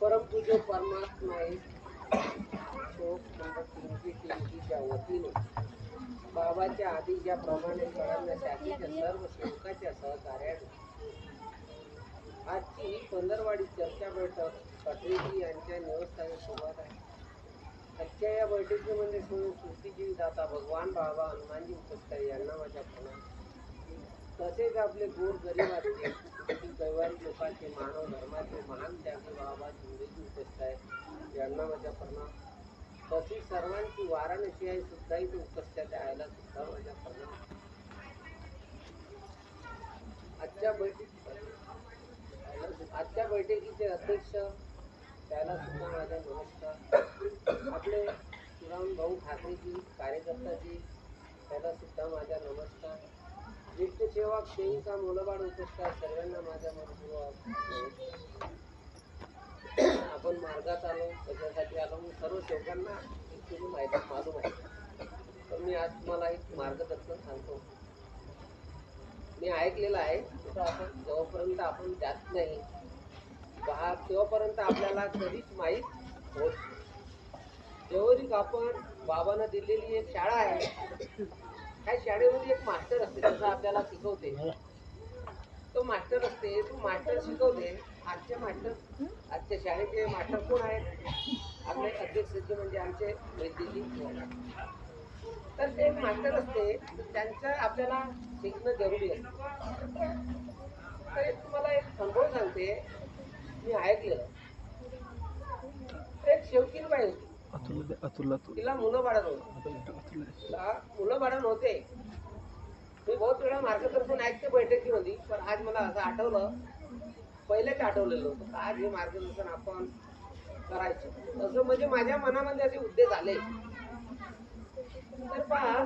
परमपूज्य परमात्मा आहे शोक नंबर किमती किमतीच्या वतीने बाबाच्या आधी ज्याप्रमाणे कळवण्यासाठीच्या सर्व सेवकाच्या सहकार्याने. आजची ही पंधरवाडी चर्चा बैठक कटरेजी यांच्या निवस्थाने सुरुवात आहे. आजच्या या बैठकीमध्ये सोडून सुट्टीजीवी दाता भगवान बाबा हनुमानजी उपस्कार यांना माझ्या प्रणाम. तसेच आपले गोर गरीबाचे कैवारी लोकांचे मानव धर्माचे महान त्यागी बाबा जिंदगी उपस्थित आहेत यांना माझ्या प्रणाम. तसेच सर्वांची वाराणसी आहे सुद्धा इथे उपस्थित आहे सुद्धा माझ्या प्रणाम. आजच्या बैठक आजच्या बैठकीचे अध्यक्ष त्याला सुद्धा माझा नमस्कार. आपले सुराम भाऊ ठाकरेजी कार्यकर्ताजी त्याला सुद्धा माझा नमस्कार. ज्येष्ठ सेवक सेविका मुलबाळ उपस्थित सर्वांना माझ्या मनपूर्वक आपण मार्गात आलो कशासाठी आलो मी सर्व सेवकांना ऍक्च्युली माहिती मालूम आहे. तर मी आज तुम्हाला एक मार्गदर्शन सांगतो. मी ऐकलेलं आहे आपण जेव्हापर्यंत आपण जात नाही पहा तेव्हापर्यंत आपल्याला कधीच माहीत होत नाही. जेवढी आपण बाबांना दिलेली एक शाळा आहे त्या शाळेमध्ये एक मास्टर असते जसं आपल्याला शिकवते. तो मास्टर असते तो मास्टर शिकवते आजचे मास्टर आजच्या शाळेचे मास्टर कोण आहेत? आपले अध्यक्ष म्हणजे आमचे वैद्यजी. तर ते मास्टर असते त्यांचं आपल्याला शिकणं जरुरी असते. तर एक तुम्हाला एक अनुभव सांगते मी ऐकलेलं एक शेवकीन बाई होती. तिला मुलं बाळत होती अतुल तिला मुलं बाळण होते. मी बहुत वेळा मार्गदर्शन ऐकते बैठकीमध्ये पण आज मला असं आठवलं पहिलेच आठवलेलं होतं. का आज हे मार्गदर्शन आपण करायचं? असं म्हणजे माझ्या मनामध्ये असे उद्देश आले तर पहा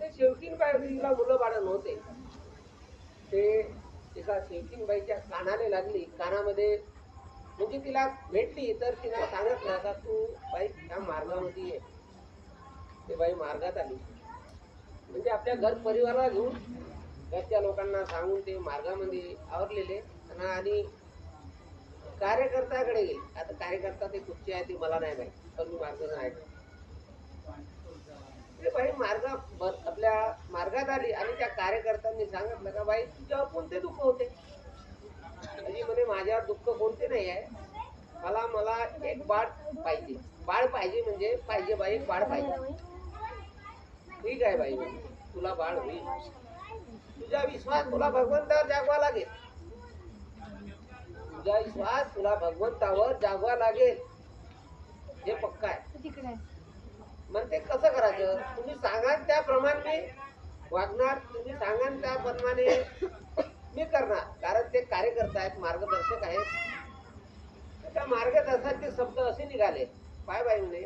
ते शेवकीन तिला मुलं बाळण होते ते एका शेवटीनबाईच्या कानाने लागली. कानामध्ये म्हणजे तिला भेटली तर तिला सांगितलं आता तू बाई ह्या मार्गामध्ये ये. ते बाई मार्गात आली. म्हणजे आपल्या घर परिवाराला घेऊन घरच्या लोकांना सांगून ते मार्गामध्ये आवरलेले. आणि- कार्यकर्त्याकडे गेले. आता कार्यकर्ता ते कुठचे आहे ते मला नाही माहिती. पण मी मार्ग आहे ते म्हणजे बाई मार्ग आपल्या मार्गात आली आणि त्या कार्यकर्त्यांनी सांगितलं का बाई तुझ्यावर कोणते दुःख होते? म्हणजे म्हणे माझ्यावर दुःख कोणते नाही आहे. मला मला एक बाळ पाहिजे. बाळ पाहिजे म्हणजे पाहिजे बाई एक बाळ पाहिजे. ठीक आहे बाई तुला बाळ होईल. तुझा विश्वास तुला भगवंतावर जागवा लागेल. तुझा विश्वास तुला भगवंतावर जागवा लागेल. हे पक्का आहे. म्हणते कसं करायचं? तुम्ही सांगाल त्याप्रमाणे मी वागणार तुम्ही सांगाल त्याप्रमाणे मी करणार. कारण ते कार्यकर्ता आहेत मार्गदर्शक आहेत. त्या मार्गदर्शकाचे शब्द असे निघाले. पाय बाई म्हणे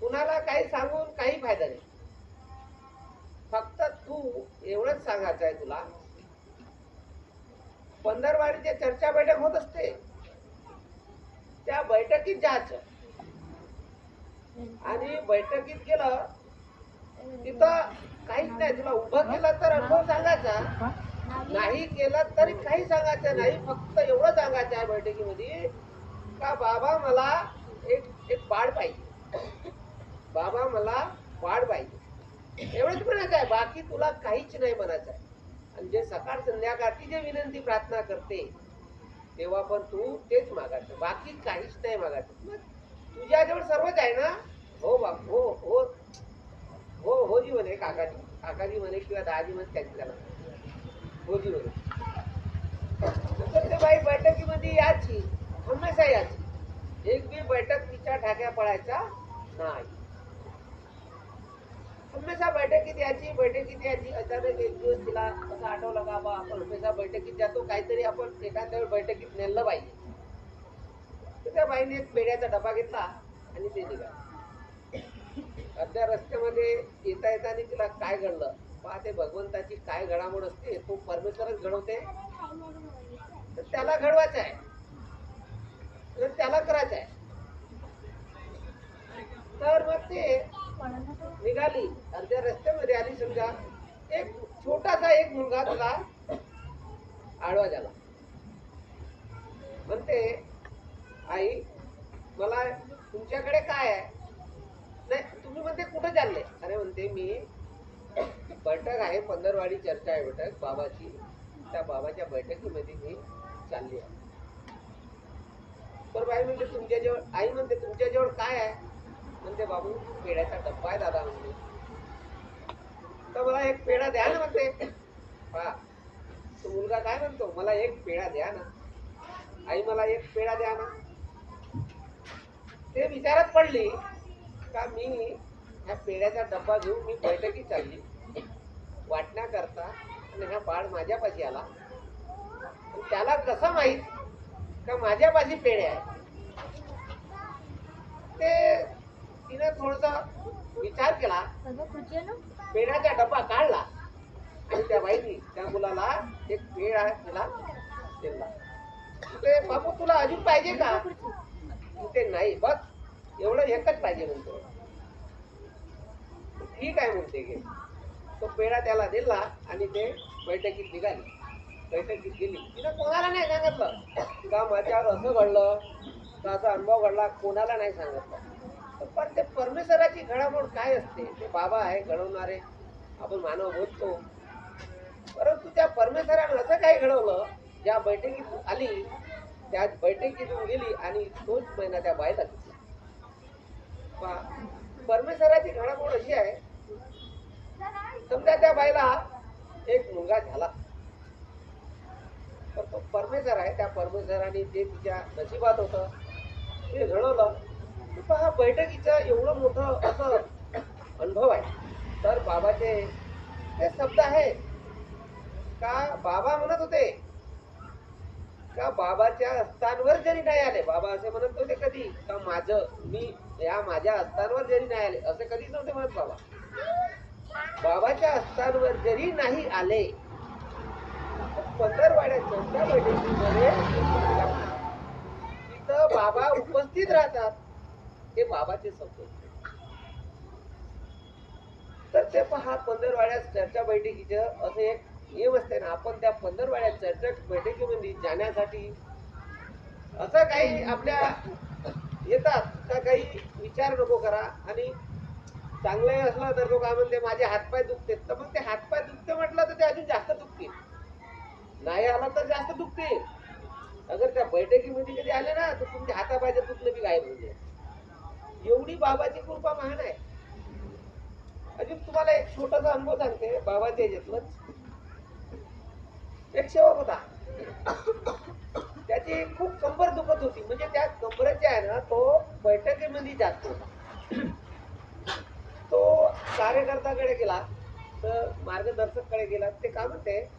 कुणाला काही सांगून काही फायदा नाही. फक्त तू एवढंच सांगायचं आहे तुला. पंधरवाडीची चर्चा बैठक होत असते. त्या बैठकीत जायचं. आणि बैठकीत गेलं तिथं काहीच नाही. तुला उभं केलं तर अनुभव सांगायचा. नाही केलं तरी काही सांगायचं नाही. फक्त एवढं सांगायचं आहे बैठकीमध्ये का बाबा मला एक एक बाळ पाहिजे. बाबा मला बाळ पाहिजे. एवढंच म्हणायचं आहे. बाकी तुला काहीच नाही म्हणायचं आहे. आणि जे सकाळ संध्याकाळची जे विनंती प्रार्थना करते तेव्हा पण तू तेच मागायचं. बाकी काहीच नाही मागायचं. मग तुझ्याजवळ सर्वच आहे ना? हो बाप हो हो. हो हो जी म्हणे काकाजी. काकाजी म्हणे किंवा दाजी म्हणे त्यांची त्याला हो जी म्हणे. ते बाई बैठकीमध्ये याची हमेशा याची एक बी बैठक तिच्या ठाक्या पडायचा नाही. हमेशा बैठकीत याची बैठकीत याची अचानक एक दिवस तिला असं आठवलं का बा आपण हमेशा बैठकीत जातो. काहीतरी आपण एखाद्या वेळ बैठकीत नेलं पाहिजे. तर त्या बाईने एक डबा घेतला आणि ते निघाला. अर्ध्या रस्त्यामध्ये येता येताना तिला काय घडलं? पहा ते भगवंताची काय घडामोड असते तो परमेश्वरच घडवते. तर त्याला घडवायचं आहे. तर त्याला करायचं आहे. तर मग ते निघाली. अर्ध्या रस्त्यामध्ये आली समजा. एक छोटासा एक मुलगा तुला आडवा झाला. म्हणते आई मला तुमच्याकडे काय आहे? नाही तुम्ही म्हणते कुठं चालले? अरे म्हणते मी बैठक आहे पंधरवाडी चर्चा आहे बैठक. बाबाची त्या बाबाच्या बैठकीमध्ये मी चालली आहे. तर बाई म्हणते तुमच्याजवळ आई म्हणते तुमच्याजवळ काय आहे? म्हणते बाबू पेढ्याचा डब्बा आहे दादा म्हणते. तर मला एक पेढा द्या ना म्हणते. पहा तो मुलगा काय म्हणतो मला एक पेढा द्या ना. आई मला एक पेढा द्या ना. ते विचारात पडली का मी ह्या पेढ्याचा डब्बा घेऊन मी बैठकीत चालली. वाटण्याकरता आणि हा बाळ माझ्यापाशी आला. त्याला कसं माहीत का माझ्यापाशी पेढे आहे ते तिनं थोडस विचार केला. पेढ्याचा डब्बा काढला. आणि त्या बाईनी त्या मुलाला एक पेढा तिला दिला. ते बाबू तुला अजून पाहिजे का? ते नाही बस एवढं एकच पाहिजे म्हणतो. ठीक आहे म्हणते घे तो पेढा त्याला दिला आणि ते बैठकीत निघाली. बैठकीत गेली. तिनं कोणाला नाही सांगितलं. का माझ्यावर असं घडलं? का असा अनुभव घडला? कोणाला नाही सांगितलं. पण ते परमेश्वराची घडामोड काय असते? ते बाबा आहे घडवणारे. आपण मानव बोलतो. परंतु त्या परमेश्वरानं असं काय घडवलं ज्या बैठकीत आली त्या बैठकीतून गेली आणि तोच महिना त्या बायला घेतला. परमेश्वराची घडामोड अशी आहे समजा त्या बाईला एक मुलगा झाला. तर तो परमेश्वर आहे. त्या परमेश्वराने ते तिच्या नशिबात होतं ते घडवलं. पहा बैठकीचं एवढं मोठं असं अनुभव आहे. तर बाबाचे ते शब्द आहे का बाबा म्हणत होते? का बाबाच्या हस्तांवर जरी नाही आले बाबा असे म्हणत होते कधी? का माझं मी या माझ्या हस्तांवर जरी नाही आले असे कधीच नव्हते म्हणत बाबा. बाबाच्या हस्तांवर जरी नाही आले पंधरवाड्या चौथ्या बैठकीमध्ये तिथं बाबा उपस्थित राहतात. हे बाबाचे संतोष तर ते पहा पंधरवाड्यात चर्चा बैठकीचं असं एक नियम असते ना आपण त्या पंधरवाड्यात चर्चा बैठकीमध्ये जाण्यासाठी असं काही आपल्या येतात का काही विचार नको करा. आणि चांगलं असलं तर तो काय म्हणते माझे हातपाय दुखते तर मग ते हातपाय दुखते म्हटलं तर ते अजून जास्त दुखते नाही आला तर जास्त दुखते अगर त्या बैठकीमध्ये कधी आले ना तर तुमच्या हातापायचं दुखणं बी गायब होऊन जाईल. एवढी बाबाची कृपा महान आहे. अजून तुम्हाला एक छोटासा अनुभव सांगते. बाबाच्या याच्यातलंच एक सेवक होता. त्याची खूप कंबर दुखत होती. म्हणजे त्या कंबरेत जे आहे ना तो बैठकीमध्ये जात होता. तो कार्यकर्त्याकडे गेला. तर मार्गदर्शककडे गेला. ते का म्हणते?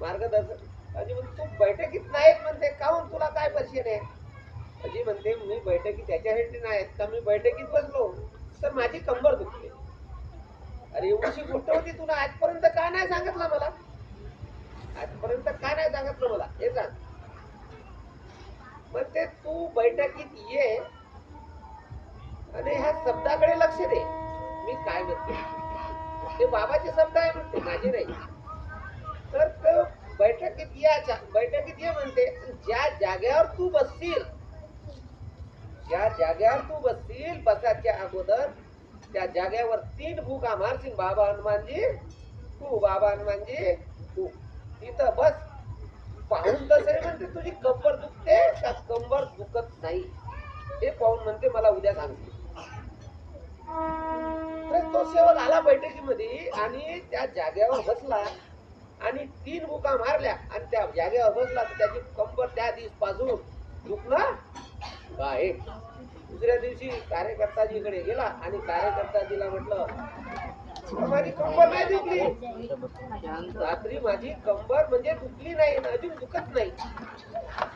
मार्गदर्शक. आणि तू बैठकीत नाहीत म्हणते. काहून? तुला काय पैसे नाही? मी बैठकीत त्याच्यासाठी नाहीत का? मी बैठकीत बसलो तर माझी कंबर दुखते. अरे एवढीशी गोष्ट होती तुला आजपर्यंत का नाही सांगितलं मला? आजपर्यंत का नाही सांगितलं मला? हे सांग. मग ते तू बैठकीत ये आणि ह्या शब्दाकडे लक्ष दे. मी काय म्हणते? ते बाबाचे शब्द आहे म्हणते माझे नाही. तर बैठकीत याच्या बैठकीत ये म्हणते ज्या जागेवर तू बसशील ज्या जाग्यावर तू बसशील बसाच्या अगोदर त्या जाग्यावर तीन फुका मारशील बाबा हनुमानजी. तू बाबा हनुमानजी तू. तिथं बस. पाहून तसे म्हणते तुझी कंबर दुखते का कंबर दुखत नाही. हे पाहून म्हणते मला उद्या सांगते तो सेवक आला बैठकीमध्ये आणि त्या जाग्यावर बसला आणि तीन बुका मारल्या. आणि त्या जागेवर बसला तर त्याची कंबर त्या दिवसपासून दुखणं गायब दुसऱ्या दिवशी कार्यकर्ताजीकडे गेला आणि कार्यकर्ताजीला म्हटलं माझी कंबर नाही दुखली. रात्री माझी कंबर म्हणजे दुखली नाही अजून दुखत नाही.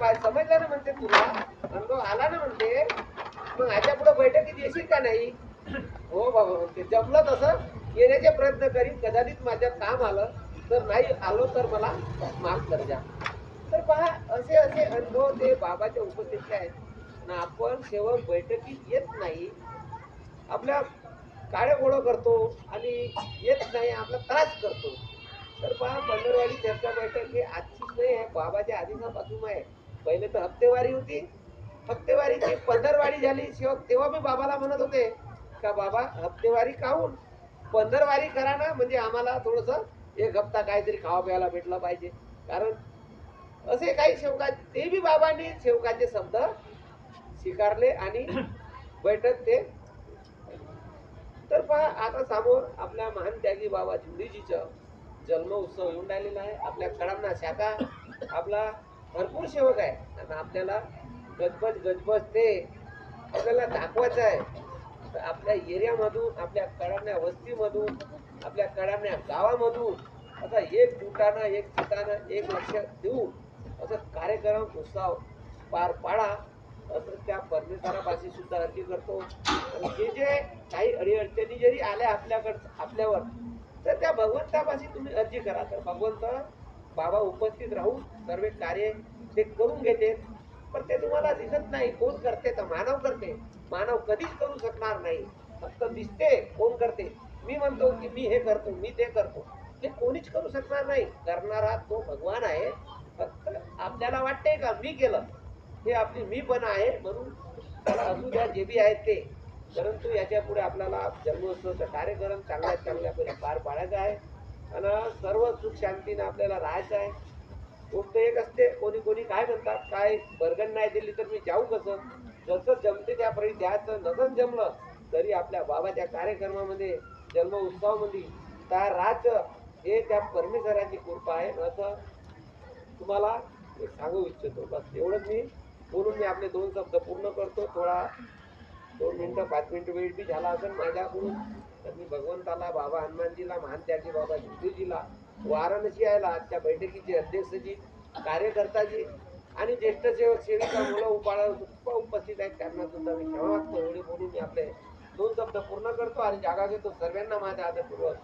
काय समजलं ना म्हणते तुला? अनुभव आला ना म्हणते. मग आजच्या पुढे बैठकीत येशील का नाही? हो बाबा म्हणते. जमलं तसं येण्याचे प्रयत्न करीन. कदाचित माझ्या काम आलं. तर नाही आलो तर मला माफ कर जा तर पहा असे असे अनुभव ते बाबाच्या उपस्थितीत आहेत. ना आपण केवळ बैठकीत येत नाही. आपल्या काळे गोळं करतो आणि येत नाही आपला त्रास करतो. तर पहा पंढरवाडी चर्चा बैठक हे आजचीच नाही आहे बाबाच्या आधीपासून आहे. पहिले तर हप्तेवारी होती. हप्तेवारीची पंधरवाडी झाली शिवाय तेव्हा मी बाबाला म्हणत होते का बाबा हप्तेवारी काहून पंधरवारी करा ना म्हणजे आम्हाला थोडस एक हप्ता काहीतरी खावा प्यायला भेटला पाहिजे. कारण असे काही शेवका ते बी बाबांनी शेवकाचे शब्द स्वीकारले आणि बैठक ते तर पहा आता समोर आपल्या महान त्यागी बाबा झुंडीजीचं जन्म उत्सव येऊन राहिलेला आहे. आपल्या कडांना शाखा आपला भरपूर सेवक आहे. आणि आपल्याला गजबज गजबज ते आपल्याला दाखवायचं आहे. तर आपल्या एरियामधून आपल्या कडांना वस्तीमधून आपल्या कडांना गावामधून असा एक जुटानं एक चिताना एक लक्ष देऊन असं कार्यक्रम उत्सव पार पाडा. असं त्या परमेश्वरापाशी सुद्धा अर्जी करतो. आणि जे जे काही अडीअडचणी जरी आल्या आपल्याकड आपल्यावर तर त्या भगवंतापाशी तुम्ही अर्जी करा. तर भगवंत बाबा उपस्थित राहून सर्व कार्य ते करून घेते. पण ते तुम्हाला दिसत नाही. कोण करते तर मानव करते. मानव कधीच करू शकणार नाही. फक्त दिसते कोण करते. मी म्हणतो की मी हे करतो मी ते करतो. हे कोणीच करू शकणार नाही. करणारा तो भगवान आहे. फक्त आपल्याला वाटते का मी केलं? हे आपली मी पण आहे म्हणून त्याला असू द्या जे बी आहेत ते परंतु याच्यापुढे आपल्याला जन्मोत्सवाचा कार्यक्रम चांगल्यात चांगल्यापणे पार पाडायचा आहे. आणि सर्व सुख शांतीनं आपल्याला राहायचं आहे. गोष्ट एक असते कोणी कोणी काय म्हणतात काय बर्गन नाही दिली तर मी जाऊ कसं? जसं जमते त्यापर्यंत द्यायचं नसं जमलं तरी आपल्या बाबाच्या कार्यक्रमामध्ये जन्म उत्सवामध्ये त्या राहायचं हे त्या परमेश्वराची कृपा आहे. असं तुम्हाला सांगू इच्छितो. बस एवढंच मी मी आपले दोन शब्द पूर्ण करतो. थोडा दोन मिनिटं पाच मिनटं वेळ बी झाला असेल माझ्याकडून तर मी भगवंताला बाबा हनुमानजीला महान त्यागी बाबा झुंडूजीला वाराणसी यायला आजच्या बैठकीचे अध्यक्षजी कार्यकर्ताजी आणि ज्येष्ठ सेवक सेविका मुलं उपाळा उपस्थित आहेत. त्यांना सुद्धा मी क्षमा मागतो. एवढे बोलून मी आपले दोन शब्द पूर्ण करतो आणि जागा घेतो. सर्वांना माझ्या आदरपूर्वक